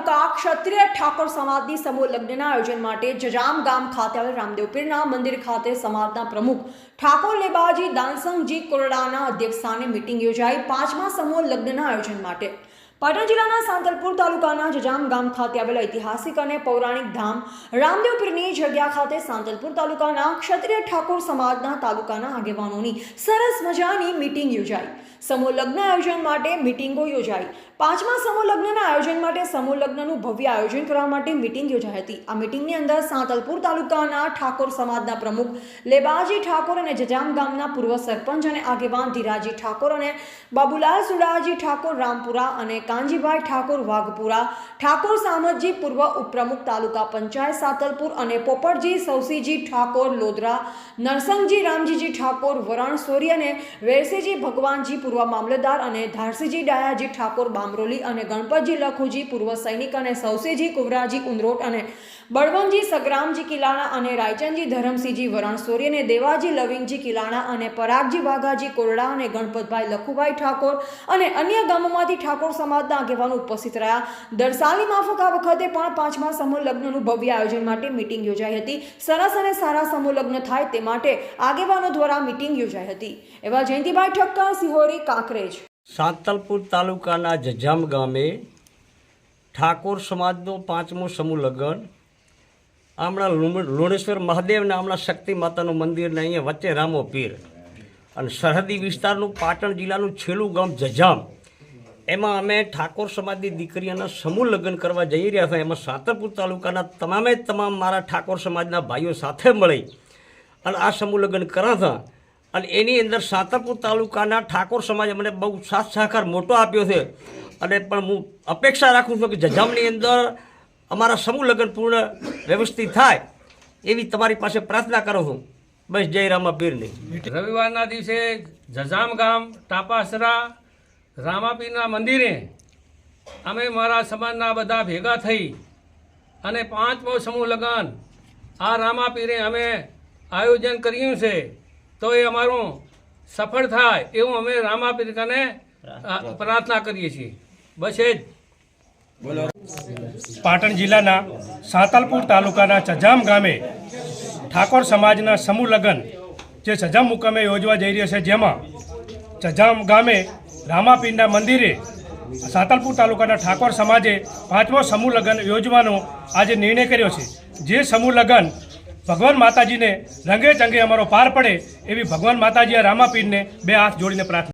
તાલુકા ક્ષત્રિય ઠાકોર સમાજની સમૂહ લગ્નના આયોજન માટે જજામ ગામ ખાતે આવેલ રામદેવ પીરના મંદિર ખાતે સમાજના પ્રમુખ ઠાકોર લેબાજી દાનસંગજી કોરડાના અધ્યક્ષસ્થાને મિટિંગ યોજાઈ પાંચમા સમૂહ લગ્નના આયોજન માટે. પાટણ જિલ્લાના સાંતલપુર તાલુકાના જજામ ગામ ખાતે આવેલ ઐતિહાસિક અને પૌરાણિક ધામ રામદેવપીરની જગ્યા ખાતે સાંતલપુર તાલુકાના ક્ષત્રિય ઠાકોર સમાજના તાલુકાના આગેવાનોની સરસ મજાની મિટિંગ યોજાઈ. સમૂહ લગ્ન આયોજન માટે મિટિંગો યોજાઈ. પાંચમા સમૂહ લગ્નના આયોજન માટે સમૂહ લગ્નનું ભવ્ય આયોજન કરવા માટે મિટિંગ યોજાઈ હતી. આ મિટિંગની અંદર સાંતલપુર તાલુકાના ઠાકોર સમાજના પ્રમુખ લેબાજી ઠાકોર અને જજામ ગામના પૂર્વ સરપંચ અને આગેવાન ધીરાજી ઠાકોર અને બાબુલાલ સુડાજી ઠાકોર, રામપુરા અને કાંજીભાઈ ઠાકોર, વાઘપુરા ઠાકોર, સામતજી પૂર્વ ઉપપ્રમુખ, તાલુકા પંચાયત સાતલપુર અને પોપટજી સૌસીજી ઠાકોર, લોધરા નરસંગજી, રામજીજી ઠાકોર, વરણ સોરી અને વેરસીજી ભગવાનજી પૂર્વ મામલતદાર અને ધારસીજી ડાયાજી ઠાકોર બામરોલી અને ગણપતજી લખુજી, પૂર્વ સૈનિક અને સૌસેજી કુવરાજી ઉંદરોટ અને બળવંતજી સગ્રામજી કિલાણા અને રાયચંદજી ધરમસિંહજી વરણ સોરી અને દેવાજી લવિંગજી કિલાણા અને પરાગજી વાઘાજી કોરડા અને ગણપતભાઈ લખુભાઈ ઠાકોર અને અન્ય ગામોમાંથી ઠાકોર સમાજના આગેવાનો ઉપસ્થિત રહ્યા. દરસાલી માફક આ વખતે પણ પાંચમા સમૂહ લગ્નનું ભવ્ય આયોજન માટે મિટિંગ યોજાઈ હતી. સરસ અને સારા સમૂહ લગ્ન થાય તે માટે આગેવાનો દ્વારા મિટિંગ યોજાઈ હતી. એવા જયંતિભાઈ ઠક્કર, સિહોરી, કાંકરેજ. સાંતલપુર તાલુકાના જજામ ગામે ઠાકોર સમાજનો પાંચમો સમૂહ લગ્ન. હમણાં લુણ- લુણેશ્વર મહાદેવના હમણાં શક્તિ માતાનું મંદિર ને અહીંયા વચ્ચે રામો પીર. અને સરહદી વિસ્તારનું પાટણ જિલ્લાનું છેલ્લું ગામ જજામ. એમાં અમે ઠાકોર સમાજની દીકરીઓના સમૂહ લગ્ન કરવા જઈ રહ્યા હતા. એમાં સાંતલપુર તાલુકાના તમામે તમામ મારા ઠાકોર સમાજના ભાઈઓ સાથે મળી અને આ સમૂહ લગ્ન કર્યા હતા અને એની અંદર સાતરપુર તાલુકાના ઠાકોર સમાજે મને બહુ સાથ સહકાર મોટો આપ્યો છે. અને પણ હું અપેક્ષા રાખું છું કે જજામની અંદર અમારા સમૂહ લગ્ન પૂર્ણ વ્યવસ્થિત થાય એવી તમારી પાસે પ્રાર્થના કરું છું. બસ જય રામાપીરની. રવિવારના દિવસે જજામ ગામ, ટાપાસરા, રામાપીરના મંદિરે અમે મારા સમાજના બધા ભેગા થઈ અને પાંચમો સમૂહ લગ્ન આ રામાપીરે અમે આયોજન કર્યું છે. તો એ અમારું સફળ થાય એવું અમે રામાપીર કને પ્રાર્થના કરીએ છીએ. બસ એ જ. પાટણ જિલ્લાના સાતલપુર તાલુકાના ચજામ ગામે ઠાકોર સમાજના સમૂહ લગ્ન જે સજામ મુકામે યોજવા જઈ રહ્યા છે જેમાં ચજામ ગામે રામાપીરના મંદિરે સાતલપુર તાલુકાના ઠાકોર સમાજે પાંચમો સમૂહ લગ્ન યોજવાનો આજે નિર્ણય કર્યો છે. જે સમૂહ લગ્ન ભગવાન માતાજીને રંગે ચંગે અમારો પાર પડે એવી ભગવાન માતાજી આ રામાપીરને બે હાથ જોડીને પ્રાર્થના